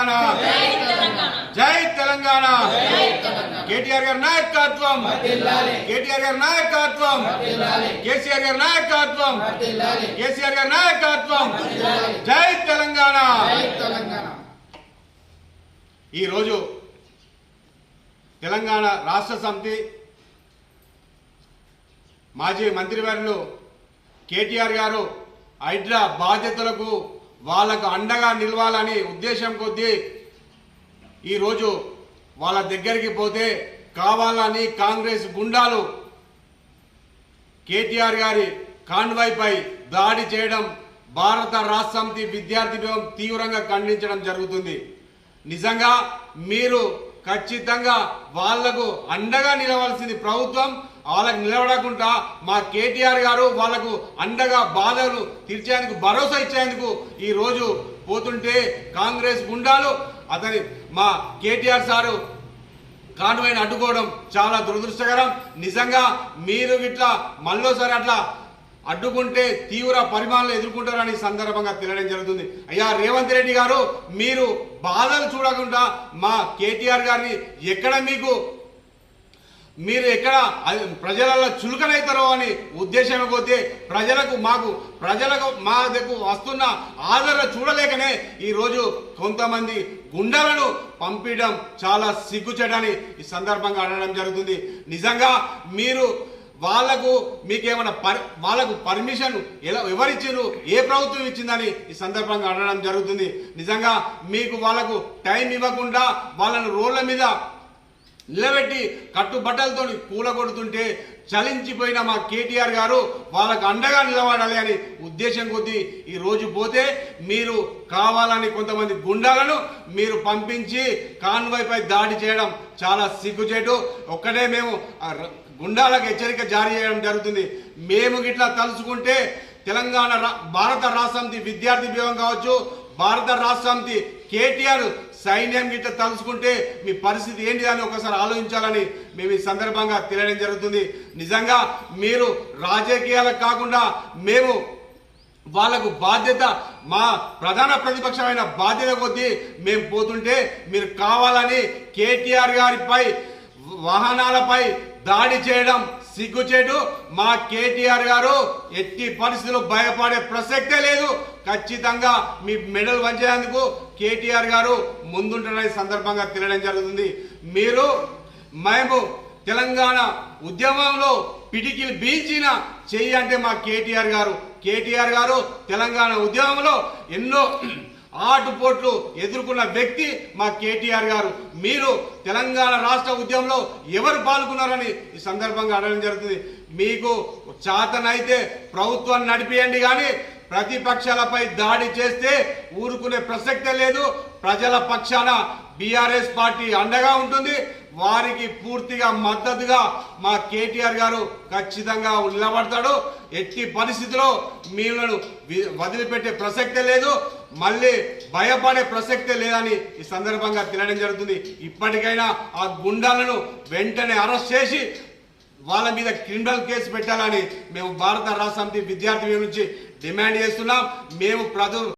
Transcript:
తెలంగాణ. జై తెలంగాణ. కేటీఆర్ గారి నాయకత్వం. కేటీఆర్ గారి నాయకత్వం. కేసీఆర్ గారి నాయకత్వం. కేసీఆర్ గారి నాయకత్వం. జై తెలంగాణ. ఈరోజు తెలంగాణ రాష్ట్ర సమితి మాజీ మంత్రివర్యులు కేటీఆర్ గారు హైడ్రా బాధ్యతలకు వాళ్ళకు అండగా నిలవాలని ఉద్దేశం కొద్దీ ఈరోజు వాళ్ళ దగ్గరికి పోతే కావాలని కాంగ్రెస్ గుండాలు కేటీఆర్ గారి కాన్వాయ్పై దాడి చేయడం భారత రాష్ట్ర సమితి విద్యార్థి వ్యూహం తీవ్రంగా ఖండించడం జరుగుతుంది. నిజంగా మీరు ఖచ్చితంగా వాళ్ళకు అండగా నిలవాల్సింది ప్రభుత్వం వాళ్ళకి నిలబడకుండా మా కేటీఆర్ గారు వాళ్ళకు అండగా బాధలు తీర్చేందుకు భరోసా ఇచ్చేందుకు ఈ రోజు పోతుంటే కాంగ్రెస్ గుండాలు అతని మా కేటీఆర్ సారు కాన్వాయ్ని అడ్డుకోవడం చాలా దురదృష్టకరం. నిజంగా మీరు ఇట్లా మళ్ళోసారి అట్లా అడ్డుకుంటే తీవ్ర పరిమాణాలు ఎదుర్కొంటారని సందర్భంగా తెలియడం జరుగుతుంది. అయ్యా రేవంత్ రెడ్డి గారు మీరు బాధలు చూడకుండా మా కేటీఆర్ గారిని ఎక్కడ మీకు మీరు ఎక్కడ అది ప్రజలలో చులకనవుతారో అని ఉద్దేశం పోతే ప్రజలకు మాకు ప్రజలకు మా దగ్గర వస్తున్న ఆదరణ చూడలేకనే ఈరోజు కొంతమంది గుండెలను పంపించడం చాలా సిగ్గుచేటని ఈ సందర్భంగా అడగడం జరుగుతుంది. నిజంగా మీరు వాళ్ళకు మీకేమైనా పర్ వాళ్ళకు పర్మిషన్ ఎలా ఎవరిచ్చారు ఏ ప్రభుత్వం ఇచ్చిందని ఈ సందర్భంగా అడగడం జరుగుతుంది. నిజంగా మీకు వాళ్ళకు టైం ఇవ్వకుండా వాళ్ళను రోడ్ల మీద నిలబెట్టి కట్టుబట్టలతో కూలగొడుతుంటే చలించిపోయిన మా కేటీఆర్ గారు వాళ్ళకు అండగా నిలబడాలి అని ఉద్దేశం కొద్దీ ఈ రోజు పోతే మీరు కావాలని కొంతమంది గుండాలను మీరు పంపించి కాన్వాయ్పై దాడి చేయడం చాలా సిగ్గుచేటు. ఒక్కటే మేము గుండాలకు హెచ్చరిక జారీ చేయడం జరుగుతుంది. మేము గిట్లా తలుచుకుంటే తెలంగాణ రా- భారత రాష్ట్ర విద్యార్థి విభాగం కావచ్చు భారత రాష్ట్ర కేటీఆర్ సైన్యం గిట్ట తలుచుకుంటే మీ పరిస్థితి ఏంటి అని ఒకసారి ఆలోచించాలని మేము ఈ సందర్భంగా తెలియడం జరుగుతుంది. నిజంగా మీరు రాజకీయాలకు కాకుండా మేము వాళ్ళకు బాధ్యత మా ప్రధాన ప్రతిపక్షమైన బాధ్యత కొద్దీ మేము పోతుంటే మీరు కావాలని కేటీఆర్ గారిపై వాహనాలపై దాడి చేయడం సిగ్గుచేటు మా కేటీఆర్ గారు ఎట్టి పరిస్థితుల్లో భయపడే ప్రసక్తే లేదు. ఖచ్చితంగా మీ మెడల్ వంచేందుకు కేటీఆర్ గారు ముందుంటారనే సందర్భంగా తెలియడం జరుగుతుంది. మీరు మేము తెలంగాణ ఉద్యమంలో పిడికిలు బీచిన చెయ్యి అంటే మా కేటీఆర్ గారు. కేటీఆర్ గారు తెలంగాణ ఉద్యమంలో ఎన్నో ఆటుపోట్లు ఎదుర్కొన్న వ్యక్తి మా కేటీఆర్ గారు. మీరు తెలంగాణ రాష్ట్ర ఉద్యమంలో ఎవరు పాల్గొన్నారని ఈ సందర్భంగా అడగడం జరుగుతుంది. మీకు చాతనైతే ప్రభుత్వాన్ని నడిపియండి కానీ ప్రతిపక్షాలపై దాడి చేస్తే ఊరుకునే ప్రసక్తే లేదు. ప్రజల పక్షాన బీఆర్ఎస్ పార్టీ అండగా ఉంటుంది. వారికి పూర్తిగా మద్దతుగా మా కేటీఆర్ గారు ఖచ్చితంగా నిలబడతాడు. ఎట్టి పరిస్థితిలో మిమ్మల్ని వదిలిపెట్టే ప్రసక్తే లేదు. మళ్ళీ భయపడే ప్రసక్తే లేదని ఈ సందర్భంగా తినడం జరుగుతుంది. ఇప్పటికైనా ఆ గుండాలను వెంటనే అరెస్ట్ చేసి వాళ్ళ మీద క్రిమినల్ కేసు పెట్టాలని మేము భారత రాష్ట్ర సమితి విద్యార్థి నుంచి డిమాండ్ చేస్తున్నాం. మేము ప్రజలు